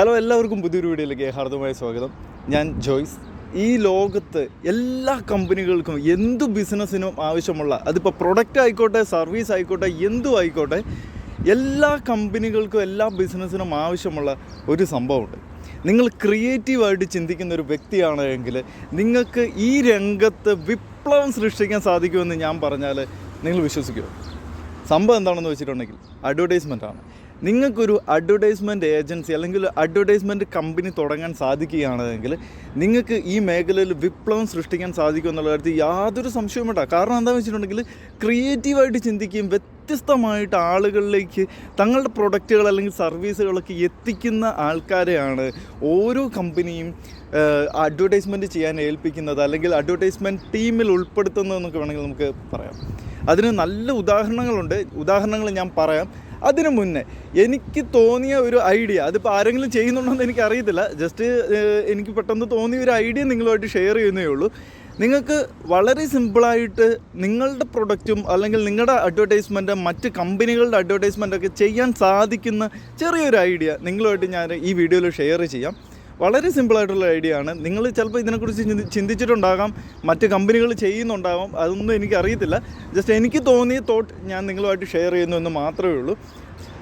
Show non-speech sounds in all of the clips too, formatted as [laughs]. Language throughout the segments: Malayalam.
ഹലോ എല്ലാവർക്കും പുതിയൊരു വീഡിയോയിലേക്ക് ഹാർദമായ സ്വാഗതം. ഞാൻ ജോയ്സ്. ഈ ലോകത്ത് എല്ലാ കമ്പനികൾക്കും എന്തു ബിസിനസ്സിനും ആവശ്യമുള്ള അതിപ്പോൾ പ്രൊഡക്റ്റ് ആയിക്കോട്ടെ സർവീസ് ആയിക്കോട്ടെ എന്തും ആയിക്കോട്ടെ എല്ലാ കമ്പനികൾക്കും എല്ലാ ബിസിനസ്സിനും ആവശ്യമുള്ള ഒരു സംഭവമുണ്ട്. നിങ്ങൾ ക്രിയേറ്റീവായിട്ട് ചിന്തിക്കുന്ന ഒരു വ്യക്തിയാണ് എങ്കിൽ നിങ്ങൾക്ക് ഈ രംഗത്ത് വിപ്ലവം സൃഷ്ടിക്കാൻ സാധിക്കുമെന്ന് ഞാൻ പറഞ്ഞാൽ നിങ്ങൾ വിശ്വസിക്കുമോ സംഭവം എന്താണെന്ന് വെച്ചിട്ടുണ്ടെങ്കിൽ അഡ്വർടൈസ്മെന്റ് നിങ്ങൾക്കൊരു അഡ്വർടൈസ്മെന്റ് ഏജൻസി അല്ലെങ്കിൽ അഡ്വർടൈസ്മെന്റ് കമ്പനി തുടങ്ങാൻ സാധിക്കുകയാണെങ്കിൽ നിങ്ങൾക്ക് ഈ മേഖലയിൽ വിപ്ലവം സൃഷ്ടിക്കാൻ സാധിക്കും എന്നുള്ള കാര്യത്തിൽ യാതൊരു സംശയവും വേണ്ട കാരണം എന്താണെന്ന് വെച്ചിട്ടുണ്ടെങ്കിൽ ക്രിയേറ്റീവായിട്ട് ചിന്തിക്കുകയും വ്യത്യസ്തമായിട്ട് ആളുകളിലേക്ക് തങ്ങളുടെ പ്രൊഡക്റ്റുകൾ അല്ലെങ്കിൽ സർവീസുകളൊക്കെ എത്തിക്കുന്ന ആൾക്കാരെയാണ് ഓരോ കമ്പനിയും അഡ്വർടൈസ്മെന്റ് ചെയ്യാൻ ഏൽപ്പിക്കുന്നത് അല്ലെങ്കിൽ അഡ്വർടൈസ്മെന്റ് ടീമിൽ ഉൾപ്പെടുത്തുന്നതെന്നൊക്കെ വേണമെങ്കിൽ നമുക്ക് പറയാം. അതിന് നല്ല ഉദാഹരണങ്ങളുണ്ട്. ഉദാഹരണങ്ങൾ ഞാൻ പറയാം. അതിനു മുന്നേ എനിക്ക് തോന്നിയ ഒരു ഐഡിയ അതിപ്പോൾ ആരെങ്കിലും ചെയ്യുന്നുണ്ടോയെന്ന് എനിക്ക് അറിയത്തില്ല ജസ്റ്റ് എനിക്ക് പെട്ടെന്ന് തോന്നിയ ഒരു ഐഡിയ നിങ്ങളുമായിട്ട് ഷെയർ ചെയ്യുന്നേ ഉള്ളൂ. നിങ്ങൾക്ക് വളരെ സിമ്പിളായിട്ട് നിങ്ങളുടെ പ്രൊഡക്റ്റും അല്ലെങ്കിൽ നിങ്ങളുടെ അഡ്വർടൈസ്മെന്റ് മറ്റ് കമ്പനികളുടെ അഡ്വർടൈസ്മെന്റ് ഒക്കെ ചെയ്യാൻ സാധിക്കുന്ന ചെറിയൊരു ഐഡിയ നിങ്ങളുമായിട്ട് ഞാൻ ഈ വീഡിയോയിൽ ഷെയർ ചെയ്യാം. വളരെ സിമ്പിളായിട്ടുള്ള ഐഡിയ ആണ്. നിങ്ങൾ ചിലപ്പോൾ ഇതിനെക്കുറിച്ച് ചിന്തി ചിന്തിച്ചിട്ടുണ്ടാകാം. മറ്റ് കമ്പനികൾ ചെയ്യുന്നുണ്ടാകാം. അതൊന്നും എനിക്ക് അറിയത്തില്ല. ജസ്റ്റ് എനിക്ക് തോന്നിയ തോട്ട് ഞാൻ നിങ്ങളുമായിട്ട് ഷെയർ ചെയ്യുന്നു എന്ന് മാത്രമേ ഉള്ളൂ.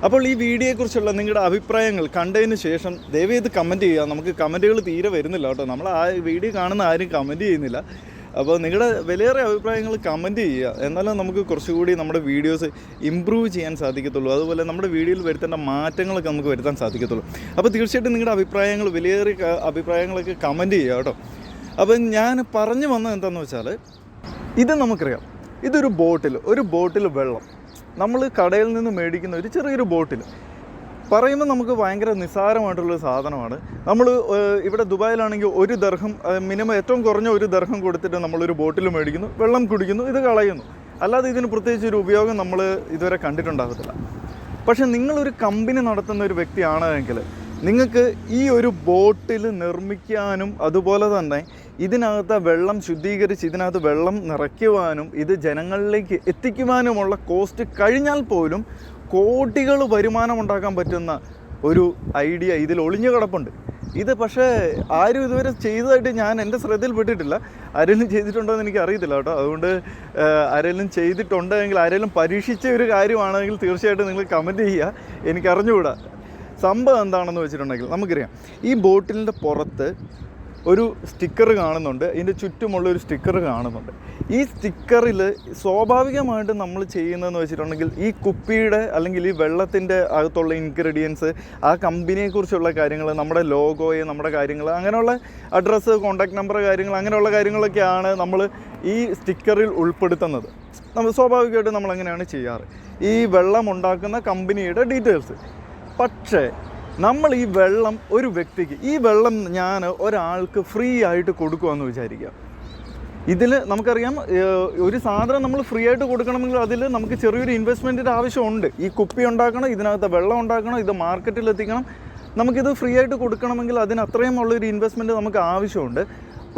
അപ്പോൾ ഈ വീഡിയോയെക്കുറിച്ചുള്ള നിങ്ങളുടെ അഭിപ്രായങ്ങൾ കണ്ടതിന് ശേഷം ദയവേത് കമന്റ് ചെയ്യുക. നമുക്ക് കമന്റുകൾ തീരെ വരുന്നില്ല കേട്ടോ. നമ്മൾ ആ വീഡിയോ കാണുന്ന ആരും കമന്റ് ചെയ്യുന്നില്ല. അപ്പോൾ നിങ്ങളുടെ വിലയേറെ അഭിപ്രായങ്ങൾ കമന്റ് ചെയ്യുക. എന്നാലും നമുക്ക് കുറച്ചുകൂടി നമ്മുടെ വീഡിയോസ് ഇമ്പ്രൂവ് ചെയ്യാൻ സാധിക്കത്തുള്ളൂ. അതുപോലെ നമ്മുടെ വീഡിയോയിൽ വരുത്തേണ്ട മാറ്റങ്ങളൊക്കെ നമുക്ക് വരുത്താൻ സാധിക്കത്തുള്ളൂ. അപ്പോൾ തീർച്ചയായിട്ടും നിങ്ങളുടെ അഭിപ്രായങ്ങൾ വിലയേറിയ അഭിപ്രായങ്ങളൊക്കെ കമന്റ് ചെയ്യുക കേട്ടോ. അപ്പം ഞാൻ പറഞ്ഞു വന്നത് എന്താണെന്ന് വെച്ചാൽ ഇത് നമുക്കറിയാം. ഇതൊരു ബോട്ടിൽ ഒരു ബോട്ടിൽ വെള്ളം. നമ്മൾ കടയിൽ നിന്ന് മേടിക്കുന്ന ഒരു ചെറിയൊരു ബോട്ടിൽ പറയുമ്പോൾ നമുക്ക് ഭയങ്കര നിസ്സാരമായിട്ടുള്ളൊരു സാധനമാണ്. നമ്മൾ ഇവിടെ ദുബായിലാണെങ്കിൽ ഒരു ദർഹം മിനിമം ഏറ്റവും കുറഞ്ഞ ഒരു ദർഹം കൊടുത്തിട്ട് നമ്മളൊരു ബോട്ടിൽ മേടിക്കുന്നു വെള്ളം കുടിക്കുന്നു ഇത് കളയുന്നു. അല്ലാതെ ഇതിന് പ്രത്യേകിച്ച് ഒരു ഉപയോഗം നമ്മൾ ഇതുവരെ കണ്ടിട്ടുണ്ടാകത്തില്ല. പക്ഷെ നിങ്ങളൊരു കമ്പനി നടത്തുന്ന ഒരു വ്യക്തിയാണെങ്കിൽ നിങ്ങൾക്ക് ഈ ഒരു ബോട്ടിൽ നിർമ്മിക്കാനും അതുപോലെ തന്നെ ഇതിനകത്ത് വെള്ളം ശുദ്ധീകരിച്ച് ഇതിനകത്ത് വെള്ളം നിറയ്ക്കുവാനും ഇത് ജനങ്ങളിലേക്ക് എത്തിക്കുവാനുമുള്ള കോസ്റ്റ് കഴിഞ്ഞാൽ പോലും കോടികൾ വരുമാനം ഉണ്ടാക്കാൻ പറ്റുന്ന ഒരു ഐഡിയ ഇതിൽ ഒളിഞ്ഞു കിടപ്പുണ്ട്. ഇത് പക്ഷേ ആരും ഇതുവരെ ചെയ്തതായിട്ട് ഞാൻ എന്റെ ശ്രദ്ധയിൽപ്പെട്ടിട്ടില്ല ആരെങ്കിലും ചെയ്തിട്ടുണ്ടോ എന്ന് എനിക്ക് അറിയത്തില്ല കേട്ടോ. അതുകൊണ്ട് ആരെങ്കിലും ചെയ്തിട്ടുണ്ടെങ്കിൽ ആരെങ്കിലും പരീക്ഷിച്ച ഒരു കാര്യമാണെങ്കിൽ തീർച്ചയായിട്ടും നിങ്ങൾ കമന്റ് ചെയ്യുക. എനിക്ക് അറിഞ്ഞുകൂടാ. സംഭവം എന്താണെന്ന് വെച്ചിട്ടുണ്ടെങ്കിൽ നമുക്കറിയാം. ഈ ബോട്ടിലിന്റെ പുറത്ത് ഒരു സ്റ്റിക്കർ കാണുന്നുണ്ട്. ഇതിന്റെ ചുറ്റുമുള്ള ഒരു സ്റ്റിക്കർ കാണുന്നുണ്ട്. ഈ സ്റ്റിക്കറിൽ സ്വാഭാവികമായിട്ട് നമ്മൾ ചെയ്യുന്നതെന്ന് വെച്ചിട്ടുണ്ടെങ്കിൽ ഈ കുപ്പിയുടെ അല്ലെങ്കിൽ ഈ വെള്ളത്തിന്റെ അകത്തുള്ള ഇൻഗ്രീഡിയൻസ് ആ കമ്പനിയെക്കുറിച്ചുള്ള കാര്യങ്ങൾ നമ്മുടെ ലോഗോയെ നമ്മുടെ കാര്യങ്ങൾ അങ്ങനെയുള്ള അഡ്രസ്സ് കോൺടാക്ട് നമ്പർ കാര്യങ്ങൾ അങ്ങനെയുള്ള കാര്യങ്ങളൊക്കെയാണ് നമ്മൾ ഈ സ്റ്റിക്കറിൽ ഉൾപ്പെടുത്തുന്നത്. നമ്മൾ സ്വാഭാവികമായിട്ട് നമ്മൾ അങ്ങനെയാണ് ചെയ്യാറ്. ഈ വെള്ളം ഉണ്ടാക്കുന്ന കമ്പനിയുടെ ഡീറ്റെയിൽസ്. പക്ഷേ നമ്മൾ ഈ വെള്ളം ഒരു വ്യക്തിക്ക് ഈ വെള്ളം ഞാൻ ഒരാൾക്ക് ഫ്രീ ആയിട്ട് കൊടുക്കുമെന്ന് വിചാരിക്കുക. ഇതിൽ നമുക്കറിയാം ഒരു സാധനം നമ്മൾ ഫ്രീ ആയിട്ട് കൊടുക്കണമെങ്കിൽ അതിൽ നമുക്ക് ചെറിയൊരു ഇൻവെസ്റ്റ്മെന്റിന്റെ ആവശ്യമുണ്ട്. ഈ കുപ്പി ഉണ്ടാക്കണം ഇതിനകത്ത് വെള്ളം ഉണ്ടാക്കണം ഇത് മാർക്കറ്റിൽ എത്തിക്കണം നമുക്കിത് ഫ്രീ ആയിട്ട് കൊടുക്കണമെങ്കിൽ അതിന് അത്രയും ഉള്ളൊരു ഇൻവെസ്റ്റ്മെന്റ് നമുക്ക് ആവശ്യമുണ്ട്.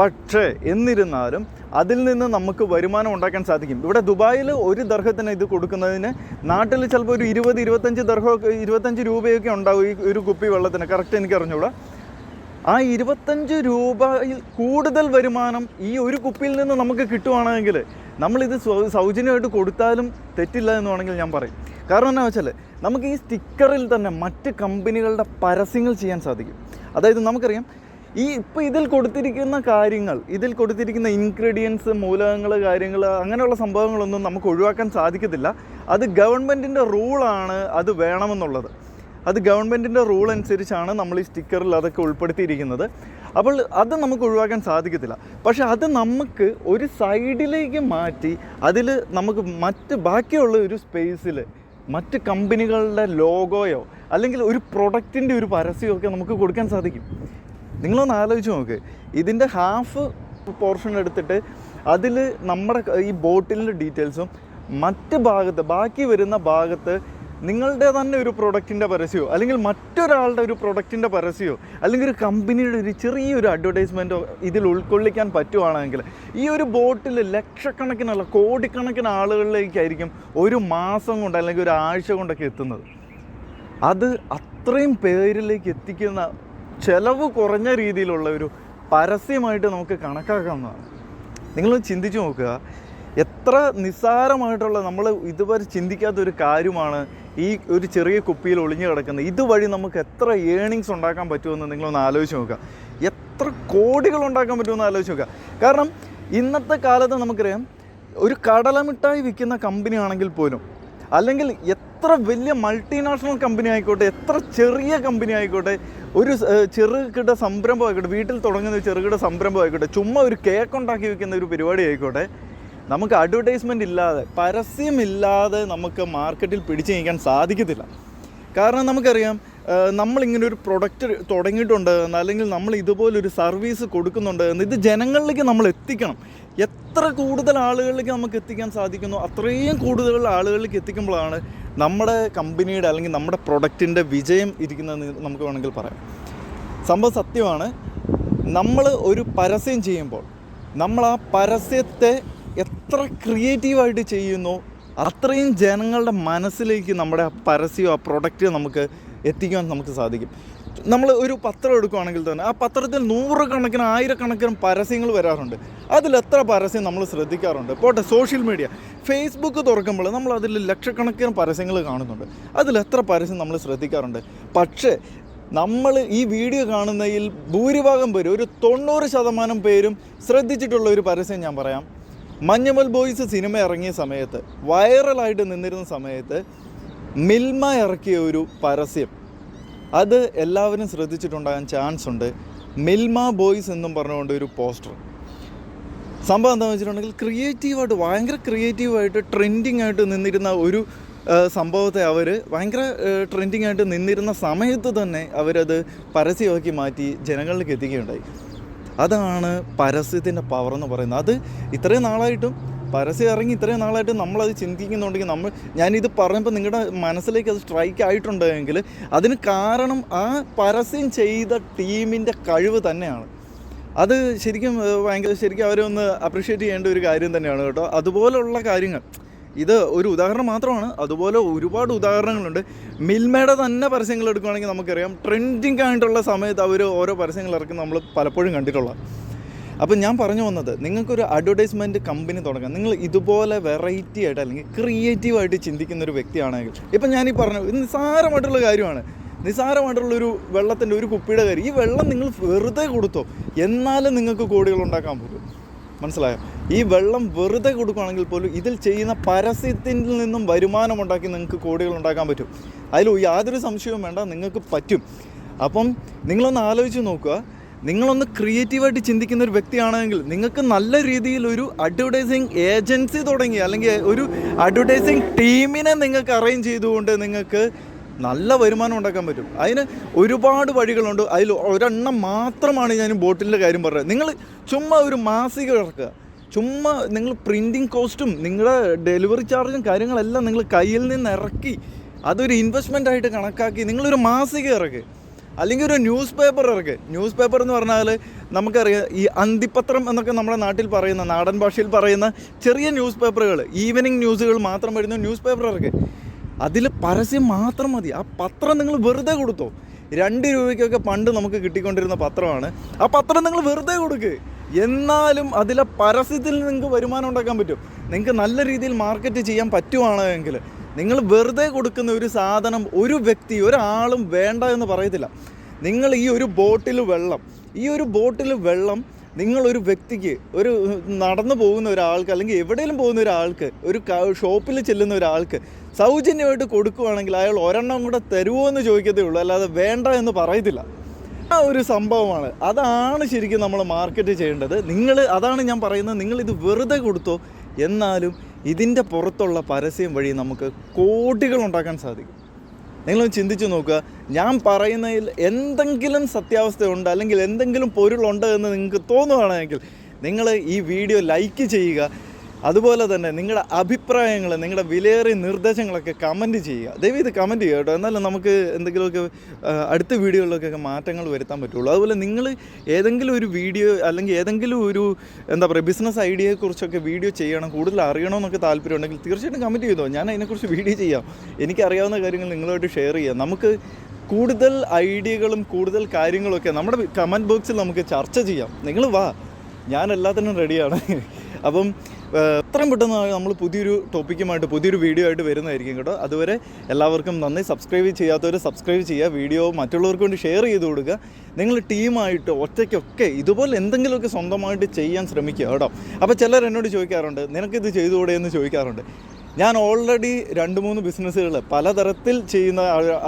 പക്ഷേ എന്നിരുന്നാലും അതിൽ നിന്ന് നമുക്ക് വരുമാനം ഉണ്ടാക്കാൻ സാധിക്കും. ഇവിടെ ദുബായിൽ ഒരു ദർഹത്തിന് ഇത് കൊടുക്കുന്നതിന് നാട്ടിൽ ചിലപ്പോൾ ഒരു ഇരുപത് ഇരുപത്തഞ്ച് ദർഹമൊക്കെ ഇരുപത്തഞ്ച് രൂപയൊക്കെ ഉണ്ടാവും ഈ ഒരു കുപ്പി വെള്ളത്തിന്. കറക്റ്റ് എനിക്ക് അറിഞ്ഞൂടാ. ആ ഇരുപത്തഞ്ച് രൂപയിൽ കൂടുതൽ വരുമാനം ഈ ഒരു കുപ്പിയിൽ നിന്ന് നമുക്ക് കിട്ടുവാണെങ്കിൽ നമ്മളിത് സൗജന്യമായിട്ട് കൊടുത്താലും തെറ്റില്ല എന്ന് വേണമെങ്കിൽ ഞാൻ പറയും. കാരണം എന്താ വെച്ചാൽ നമുക്ക് ഈ സ്റ്റിക്കറിൽ തന്നെ മറ്റ് കമ്പനികളുടെ പരസ്യങ്ങൾ ചെയ്യാൻ സാധിക്കും. അതായത് നമുക്കറിയാം ഈ ഇപ്പോൾ ഇതിൽ കൊടുത്തിരിക്കുന്ന കാര്യങ്ങൾ ഇതിൽ കൊടുത്തിരിക്കുന്ന ഇൻഗ്രീഡിയൻസ് മൂലകങ്ങൾ കാര്യങ്ങൾ അങ്ങനെയുള്ള സംഭവങ്ങളൊന്നും നമുക്ക് ഒഴിവാക്കാൻ സാധിക്കത്തില്ല. അത് ഗവൺമെന്റിന്റെ റൂളാണ് അത് വേണമെന്നുള്ളത്. അത് ഗവൺമെന്റിന്റെ റൂൾ അനുസരിച്ചാണ് നമ്മൾ ഈ സ്റ്റിക്കറിൽ അതൊക്കെ ഉൾപ്പെടുത്തിയിരിക്കുന്നത്. അപ്പോൾ അത് നമുക്ക് ഒഴിവാക്കാൻ സാധിക്കത്തില്ല. പക്ഷേ അത് നമുക്ക് ഒരു സൈഡിലേക്ക് മാറ്റി അതിൽ നമുക്ക് മറ്റ് ബാക്കിയുള്ള ഒരു സ്പേസിൽ മറ്റ് കമ്പനികളുടെ ലോഗോയോ അല്ലെങ്കിൽ ഒരു പ്രൊഡക്റ്റിന്റെ ഒരു പരസ്യമൊക്കെ നമുക്ക് കൊടുക്കാൻ സാധിക്കും. നിങ്ങളൊന്ന് ആലോചിച്ച് നോക്ക്. ഇതിന്റെ ഹാഫ് പോർഷൻ എടുത്തിട്ട് അതിൽ നമ്മുടെ ഈ ബോട്ടിലിന്റെ ഡീറ്റെയിൽസും മറ്റ് ഭാഗത്ത് ബാക്കി വരുന്ന ഭാഗത്ത് നിങ്ങളുടെ തന്നെ ഒരു പ്രൊഡക്റ്റിന്റെ പരസ്യമോ അല്ലെങ്കിൽ മറ്റൊരാളുടെ ഒരു പ്രൊഡക്റ്റിന്റെ പരസ്യമോ അല്ലെങ്കിൽ ഒരു കമ്പനിയുടെ ഒരു ചെറിയൊരു അഡ്വർടൈസ്മെന്റോ ഇതിൽ ഉൾക്കൊള്ളിക്കാൻ പറ്റുവാണെങ്കിൽ ഈ ഒരു ബോട്ടിൽ ലക്ഷക്കണക്കിനല്ല കോടിക്കണക്കിന് ആളുകളിലേക്കായിരിക്കും ഒരു മാസം കൊണ്ട് അല്ലെങ്കിൽ ഒരു ആഴ്ച കൊണ്ടൊക്കെ എത്തുന്നത്. അത് അത്രയും പേരിലേക്ക് എത്തിക്കുന്ന ചെലവ് കുറഞ്ഞ രീതിയിലുള്ള ഒരു പരസ്യമായിട്ട് നമുക്ക് കണക്കാക്കാവുന്നതാണ്. നിങ്ങൾ ചിന്തിച്ചു നോക്കുക. എത്ര നിസ്സാരമായിട്ടുള്ള നമ്മൾ ഇതുവരെ ചിന്തിക്കാത്ത ഒരു കാര്യമാണ് ഈ ഒരു ചെറിയ കുപ്പിയിൽ ഒളിഞ്ഞു കിടക്കുന്നത്. ഇതുവഴി നമുക്ക് എത്ര ഏണിങ്സ് ഉണ്ടാക്കാൻ പറ്റുമെന്ന് നിങ്ങളൊന്ന് ആലോചിച്ച് നോക്കുക. എത്ര കോടികൾ ഉണ്ടാക്കാൻ പറ്റുമെന്ന് ആലോചിച്ച് നോക്കുക. കാരണം ഇന്നത്തെ കാലത്ത് നമുക്കറിയാം ഒരു കടലമിട്ടായി വിൽക്കുന്ന കമ്പനി ആണെങ്കിൽ പോലും അല്ലെങ്കിൽ എത്ര വലിയ മൾട്ടിനാഷണൽ കമ്പനി ആയിക്കോട്ടെ എത്ര ചെറിയ കമ്പനി ആയിക്കോട്ടെ ഒരു ചെറുകിട സംരംഭം ആയിക്കോട്ടെ വീട്ടിൽ തുടങ്ങുന്ന ഒരു ചെറുകിട സംരംഭം ആയിക്കോട്ടെ ചുമ്മാ ഒരു കേക്ക് ഉണ്ടാക്കി വെക്കുന്ന ഒരു പരിപാടി ആയിക്കോട്ടെ നമുക്ക് അഡ്വർടൈസ്മെന്റ് ഇല്ലാതെ പരസ്യമില്ലാതെ നമുക്ക് മാർക്കറ്റിൽ പിടിച്ചു നീക്കാൻ സാധിക്കത്തില്ല. കാരണം നമുക്കറിയാം നമ്മളിങ്ങനെ ഒരു പ്രൊഡക്റ്റ് തുടങ്ങിയിട്ടുണ്ട് എന്ന് അല്ലെങ്കിൽ നമ്മൾ ഇതുപോലൊരു സർവീസ് കൊടുക്കുന്നുണ്ട് എന്ന് ഇത് ജനങ്ങളിലേക്ക് നമ്മൾ എത്തിക്കണം. എത്ര കൂടുതൽ ആളുകളിലേക്ക് നമുക്ക് എത്തിക്കാൻ സാധിക്കുന്നു? അത്രയും കൂടുതൽ ആളുകളിലേക്ക് എത്തിക്കുമ്പോഴാണ് നമ്മുടെ കമ്പനിയുടെ അല്ലെങ്കിൽ നമ്മുടെ പ്രൊഡക്റ്റിന്റെ വിജയം ഇരിക്കുന്നതെന്ന് നമുക്ക് വേണമെങ്കിൽ പറയാം. സംഭവം സത്യമാണ്. നമ്മൾ ഒരു പരസ്യം ചെയ്യുമ്പോൾ നമ്മൾ ആ പരസ്യത്തെ എത്ര ക്രിയേറ്റീവായിട്ട് ചെയ്യുന്നു അത്രയും ജനങ്ങളുടെ മനസ്സിലേക്ക് നമ്മുടെ ആ പരസ്യം ആ പ്രൊഡക്റ്റ് നമുക്ക് എത്തിക്കാൻ നമുക്ക് സാധിക്കും. നമ്മൾ ഒരു പത്രം എടുക്കുകയാണെങ്കിൽ തന്നെ ആ പത്രത്തിൽ നൂറുകണക്കിന് ആയിരക്കണക്കിന് പരസ്യങ്ങൾ വരാറുണ്ട്. അതിലെത്ര പരസ്യം നമ്മൾ ശ്രദ്ധിക്കാറുണ്ട്? പോട്ടെ സോഷ്യൽ മീഡിയ ഫേസ്ബുക്ക് തുറക്കുമ്പോൾ നമ്മൾ അതിൽ ലക്ഷക്കണക്കിന് പരസ്യങ്ങൾ കാണുന്നുണ്ട്. അതിലെത്ര പരസ്യം നമ്മൾ ശ്രദ്ധിക്കാറുണ്ട്? പക്ഷേ നമ്മൾ ഈ വീഡിയോ കാണുന്നതിൽ ഭൂരിഭാഗം പേരും ഒരു തൊണ്ണൂറ് ശതമാനം പേരും ശ്രദ്ധിച്ചിട്ടുള്ള ഒരു പരസ്യം ഞാൻ പറയാം. മഞ്ഞമൽ ബോയ്സ് സിനിമ ഇറങ്ങിയ സമയത്ത് വൈറലായിട്ട് നിന്നിരുന്ന സമയത്ത് മിൽമ ഇറക്കിയ ഒരു പരസ്യം. അത് എല്ലാവരും ശ്രദ്ധിച്ചിട്ടുണ്ടാകാൻ ചാൻസ് ഉണ്ട്. മിൽമ ബോയ്സ് എന്നും പറഞ്ഞുകൊണ്ട് ഒരു പോസ്റ്റർ. സംഭവം എന്താണെന്ന് വെച്ചിട്ടുണ്ടെങ്കിൽ ക്രിയേറ്റീവായിട്ട് ഭയങ്കര ക്രിയേറ്റീവായിട്ട് ട്രെൻഡിങ് ആയിട്ട് നിന്നിരുന്ന ഒരു സംഭവത്തെ അവർ ഭയങ്കര ട്രെൻഡിങ് ആയിട്ട് നിന്നിരുന്ന സമയത്ത് തന്നെ അവരത് പരസ്യമാക്കി മാറ്റി ജനങ്ങളിലേക്ക് എത്തിക്കുകയുണ്ടായി. അതാണ് പരസ്യത്തിന്റെ പവർ എന്ന് പറയുന്നത്. അത് ഇത്രയും നാളായിട്ടും പരസ്യം ഇറങ്ങി ഇത്രയും നാളായിട്ട് നമ്മളത് ചിന്തിക്കുന്നുണ്ടെങ്കിൽ നമ്മൾ ഞാനിത് പറഞ്ഞപ്പോൾ നിങ്ങളുടെ മനസ്സിലേക്ക് അത് സ്ട്രൈക്ക് ആയിട്ടുണ്ടെങ്കിൽ അതിന് കാരണം ആ പരസ്യം ചെയ്ത ടീമിന്റെ കഴിവ് തന്നെയാണ്. അത് ശരിക്കും ഭയങ്കര ശരിക്കും അവരെ ഒന്ന് അപ്രിഷ്യേറ്റ് ചെയ്യേണ്ട ഒരു കാര്യം തന്നെയാണ് കേട്ടോ. അതുപോലുള്ള കാര്യങ്ങൾ. ഇത് ഒരു ഉദാഹരണം മാത്രമാണ്. അതുപോലെ ഒരുപാട് ഉദാഹരണങ്ങളുണ്ട്. മിൽമയുടെ തന്നെ പരസ്യങ്ങൾ എടുക്കുകയാണെങ്കിൽ നമുക്കറിയാം. ട്രെൻഡിങ് ആയിട്ടുള്ള സമയത്ത് അവർ ഓരോ പരസ്യങ്ങൾ ഇറക്കുന്ന നമ്മൾ പലപ്പോഴും കണ്ടിട്ടുള്ള അപ്പം ഞാൻ പറഞ്ഞു വന്നത് നിങ്ങൾക്കൊരു അഡ്വർടൈസ്മെന്റ് കമ്പനി തുടങ്ങാം നിങ്ങൾ ഇതുപോലെ വെറൈറ്റി ആയിട്ട് അല്ലെങ്കിൽ ക്രിയേറ്റീവായിട്ട് ചിന്തിക്കുന്ന ഒരു വ്യക്തിയാണെങ്കിൽ ഇപ്പം ഞാനീ പറഞ്ഞു ഇത് നിസ്സാരമായിട്ടുള്ള കാര്യമാണ്. നിസ്സാരമായിട്ടുള്ളൊരു വെള്ളത്തിന്റെ ഒരു കുപ്പിയുടെ കാര്യം ഈ വെള്ളം നിങ്ങൾ വെറുതെ കൊടുത്തോ എന്നാലും നിങ്ങൾക്ക് കോടികൾ ഉണ്ടാക്കാൻ പറ്റും. മനസ്സിലായോ? ഈ വെള്ളം വെറുതെ കൊടുക്കുകയാണെങ്കിൽ പോലും ഇതിൽ ചെയ്യുന്ന പരസ്യത്തിൽ നിന്നും വരുമാനം ഉണ്ടാക്കി നിങ്ങൾക്ക് കോടികൾ ഉണ്ടാക്കാൻ പറ്റും. അതിൽ യാതൊരു സംശയവും വേണ്ട നിങ്ങൾക്ക് പറ്റും. അപ്പം നിങ്ങളൊന്ന് ആലോചിച്ച് നോക്കുക നിങ്ങളൊന്ന് ക്രിയേറ്റീവായിട്ട് ചിന്തിക്കുന്ന ഒരു വ്യക്തിയാണെങ്കിൽ നിങ്ങൾക്ക് നല്ല രീതിയിൽ ഒരു അഡ്വർടൈസിങ് ഏജൻസി തുടങ്ങി അല്ലെങ്കിൽ ഒരു അഡ്വർടൈസിങ് ടീമിനെ നിങ്ങൾക്ക് അറേഞ്ച് ചെയ്തുകൊണ്ട് നിങ്ങൾക്ക് നല്ല വരുമാനം ഉണ്ടാക്കാൻ പറ്റും. അതിന് ഒരുപാട് വഴികളുണ്ട്. അതിൽ ഒരെണ്ണം മാത്രമാണ് ഞാൻ ബോട്ടിലിന്റെ കാര്യം പറയുന്നത് നിങ്ങൾ ചുമ്മാ ഒരു മാസിക ഇറക്കുക. ചുമ്മാ നിങ്ങൾ പ്രിന്റിങ് കോസ്റ്റും നിങ്ങളുടെ ഡെലിവറി ചാർജും കാര്യങ്ങളെല്ലാം നിങ്ങൾ കയ്യിൽ നിന്ന് ഇറക്കി അതൊരു ഇൻവെസ്റ്റ്മെന്റ് ആയിട്ട് കണക്കാക്കി നിങ്ങളൊരു മാസിക ഇറക്കുക അല്ലെങ്കിൽ ഒരു ന്യൂസ് പേപ്പർ ഇറക്കുക ന്യൂസ് പേപ്പർ എന്ന് പറഞ്ഞാൽ നമുക്കറിയാം ഈ അന്തിപത്രം എന്നൊക്കെ നമ്മുടെ നാട്ടിൽ പറയുന്ന നാടൻ ഭാഷയിൽ പറയുന്ന ചെറിയ ന്യൂസ് പേപ്പറുകൾ. ഈവനിങ് ന്യൂസുകൾ മാത്രം വരുന്ന ന്യൂസ് പേപ്പർ ഇറക്കുക അതിൽ പരസ്യം മാത്രം മതി. ആ പത്രം നിങ്ങൾ വെറുതെ കൊടുത്തോ. രണ്ട് രൂപയ്ക്കൊക്കെ പണ്ട് നമുക്ക് കിട്ടിക്കൊണ്ടിരുന്ന പത്രമാണ്. ആ പത്രം നിങ്ങൾ വെറുതെ കൊടുക്ക്. എന്നാലും അതിലെ പരസ്യത്തിൽ നിങ്ങൾക്ക് വരുമാനം ഉണ്ടാക്കാൻ പറ്റും. നിങ്ങൾക്ക് നല്ല രീതിയിൽ മാർക്കറ്റ് ചെയ്യാൻ പറ്റുവാണെങ്കിൽ നിങ്ങൾ വെറുതെ കൊടുക്കുന്ന ഒരു സാധനം ഒരു വ്യക്തി ഒരാളും വേണ്ട എന്ന് പറയത്തില്ല. നിങ്ങൾ ഈ ഒരു ബോട്ടിൽ വെള്ളം ഈ ഒരു ബോട്ടിൽ വെള്ളം നിങ്ങളൊരു വ്യക്തിക്ക് ഒരു നടന്നു പോകുന്ന ഒരാൾക്ക് അല്ലെങ്കിൽ എവിടെയെങ്കിലും പോകുന്ന ഒരാൾക്ക് ഒരു ഷോപ്പിൽ ചെല്ലുന്ന ഒരാൾക്ക് സൗജന്യമായിട്ട് കൊടുക്കുവാണെങ്കിൽ അയാൾ ഒരെണ്ണം കൂടെ തരുമോ എന്ന് ചോദിക്കത്തേ ഉള്ളൂ. അല്ലാതെ വേണ്ട എന്ന് പറയത്തില്ല. ആ ഒരു സംഭവമാണ്. അതാണ് ശരിക്കും നമ്മൾ മാർക്കറ്റ് ചെയ്യേണ്ടത്. നിങ്ങൾ അതാണ് ഞാൻ പറയുന്നത്. നിങ്ങളിത് വെറുതെ കൊടുത്തോ എന്നാലും ഇതിന്റെ പുറത്തുള്ള പരസ്യം വഴി നമുക്ക് കോടികൾ ഉണ്ടാക്കാൻ സാധിക്കും. നിങ്ങളൊന്ന് ചിന്തിച്ചു നോക്കുക. ഞാൻ പറയുന്നതിൽ എന്തെങ്കിലും സത്യാവസ്ഥയുണ്ട് അല്ലെങ്കിൽ എന്തെങ്കിലും പൊരുളുണ്ട് എന്ന് നിങ്ങൾക്ക് തോന്നുകയാണെങ്കിൽ നിങ്ങൾ ഈ വീഡിയോ ലൈക്ക് ചെയ്യുക. അതുപോലെ തന്നെ നിങ്ങളുടെ അഭിപ്രായങ്ങൾ നിങ്ങളുടെ വിലയേറിയ നിർദ്ദേശങ്ങളൊക്കെ കമന്റ് ചെയ്യുക. ദയവ് ഇത് കമന്റ് ചെയ്യുക കേട്ടോ. എന്നാലും നമുക്ക് എന്തെങ്കിലുമൊക്കെ അടുത്ത വീഡിയോകളിലൊക്കെ മാറ്റങ്ങൾ വരുത്താൻ പറ്റുള്ളൂ. അതുപോലെ നിങ്ങൾ ഏതെങ്കിലും ഒരു വീഡിയോ അല്ലെങ്കിൽ ഏതെങ്കിലും ഒരു എന്താ പറയുക ബിസിനസ് ഐഡിയയെക്കുറിച്ചൊക്കെ വീഡിയോ ചെയ്യണം കൂടുതൽ അറിയണമെന്നൊക്കെ താല്പര്യം ഉണ്ടെങ്കിൽ തീർച്ചയായിട്ടും കമന്റ് ചെയ്തോ. ഞാൻ അതിനെക്കുറിച്ച് വീഡിയോ ചെയ്യാം. എനിക്കറിയാവുന്ന കാര്യങ്ങൾ നിങ്ങളുമായിട്ട് ഷെയർ ചെയ്യാം. നമുക്ക് കൂടുതൽ ഐഡിയകളും കൂടുതൽ കാര്യങ്ങളൊക്കെ നമ്മുടെ കമന്റ് ബോക്സിൽ നമുക്ക് ചർച്ച ചെയ്യാം. നിങ്ങൾ വാ. ഞാൻ എല്ലാത്തിനും റെഡിയാണ് [laughs] അപ്പം എത്രയും പെട്ടെന്ന് നമ്മൾ പുതിയൊരു ടോപ്പിക്കുമായിട്ട് പുതിയൊരു വീഡിയോ ആയിട്ട് വരുന്നതായിരിക്കും കേട്ടോ. അതുവരെ എല്ലാവർക്കും നന്ദി. സബ്സ്ക്രൈബ് ചെയ്യാത്തവർ സബ്സ്ക്രൈബ് ചെയ്യുക. വീഡിയോ മറ്റുള്ളവർക്ക് വേണ്ടി ഷെയർ ചെയ്ത് കൊടുക്കുക. നിങ്ങൾ ടീമായിട്ട് ഒറ്റയ്ക്കൊക്കെ ഇതുപോലെ എന്തെങ്കിലുമൊക്കെ സ്വന്തമായിട്ട് ചെയ്യാൻ ശ്രമിക്കുക കേട്ടോ. അപ്പോൾ ചിലർ എന്നോട് ചോദിക്കാറുണ്ട് നിനക്കിത് ചെയ്തുകൂടെ? എന്ന് ചോദിക്കാറുണ്ട്. ഞാൻ ഓൾറെഡി രണ്ട് മൂന്ന് ബിസിനസ്സുകൾ പലതരത്തിൽ ചെയ്യുന്ന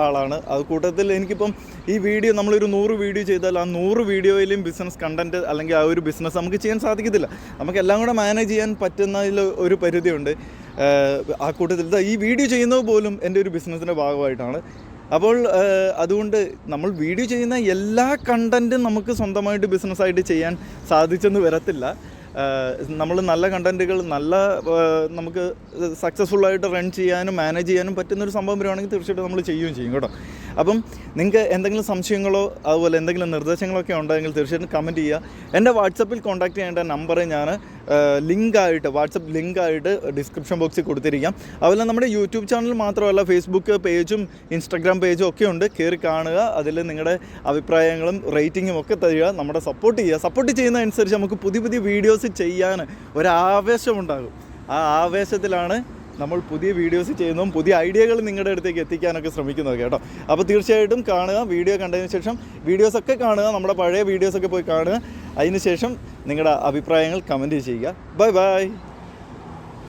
ആളാണ്. അത് കൂട്ടത്തിൽ എനിക്കിപ്പം ഈ വീഡിയോ നമ്മളൊരു നൂറ് വീഡിയോ ചെയ്താൽ ആ നൂറ് വീഡിയോയിലും ബിസിനസ് കണ്ടന്റ് അല്ലെങ്കിൽ ആ ഒരു ബിസിനസ് നമുക്ക് ചെയ്യാൻ സാധിക്കത്തില്ല. നമുക്ക് എല്ലാം കൂടെ മാനേജ് ചെയ്യാൻ പറ്റുന്നതിൽ ഒരു പരിധിയുണ്ട്. ആ കൂട്ടത്തിൽ ഈ വീഡിയോ ചെയ്യുന്നത് പോലും എന്റെ ഒരു ബിസിനസ്സിന്റെ ഭാഗമായിട്ടാണ്. അപ്പോൾ അതുകൊണ്ട് നമ്മൾ വീഡിയോ ചെയ്യുന്ന എല്ലാ കണ്ടന്റും നമുക്ക് സ്വന്തമായിട്ട് ബിസിനസ്സായിട്ട് ചെയ്യാൻ സാധിച്ചെന്ന് വരത്തില്ല. നമ്മൾ നല്ല കണ്ടന്റുകൾ നല്ല നമുക്ക് സക്സസ്ഫുള്ളായിട്ട് റൺ ചെയ്യാനും മാനേജ് ചെയ്യാനും പറ്റുന്ന ഒരു സംഭവം വരുവാണെങ്കിൽ തീർച്ചയായിട്ടും നമ്മൾ ചെയ്യുകയും ചെയ്യും കേട്ടോ. അപ്പം നിങ്ങൾക്ക് എന്തെങ്കിലും സംശയങ്ങളോ അതുപോലെ എന്തെങ്കിലും നിർദ്ദേശങ്ങളൊക്കെ ഉണ്ടെങ്കിൽ തീർച്ചയായിട്ടും കമന്റ് ചെയ്യുക. എന്റെ വാട്സപ്പിൽ കോൺടാക്ട് ചെയ്യേണ്ട നമ്പർ ഞാൻ ലിങ്കായിട്ട് വാട്സപ്പ് ലിങ്കായിട്ട് ഡിസ്ക്രിപ്ഷൻ ബോക്സിൽ കൊടുത്തിരിക്കാം. അതുപോലെ നമ്മുടെ യൂട്യൂബ് ചാനൽ മാത്രമല്ല ഫേസ്ബുക്ക് പേജും ഇൻസ്റ്റാഗ്രാം പേജും ഒക്കെ ഉണ്ട്. കയറി കാണുക അതിൽ നിങ്ങളുടെ അഭിപ്രായങ്ങളും റേറ്റിങ്ങും ഒക്കെ തരിക നമ്മുടെ സപ്പോർട്ട് ചെയ്യുക. സപ്പോർട്ട് ചെയ്യുന്നതനുസരിച്ച് നമുക്ക് പുതിയ പുതിയ വീഡിയോസ് ചെയ്യാൻ ഒരാവേശമുണ്ടാകും. ആ ആവേശത്തിലാണ് നമ്മൾ പുതിയ വീഡിയോസ് ചെയ്യുന്നതും പുതിയ ഐഡിയകൾ നിങ്ങളുടെ അടുത്തേക്ക് എത്തിക്കാനൊക്കെ ശ്രമിക്കുന്നത് കേട്ടോ. അപ്പോൾ തീർച്ചയായിട്ടും കാണുക വീഡിയോ കണ്ടതിന് ശേഷം വീഡിയോസൊക്കെ കാണുക നമ്മുടെ പഴയ വീഡിയോസൊക്കെ പോയി കാണുക. അതിന് ശേഷം നിങ്ങളുടെ അഭിപ്രായങ്ങൾ കമന്റ് ചെയ്യുക. Bye bye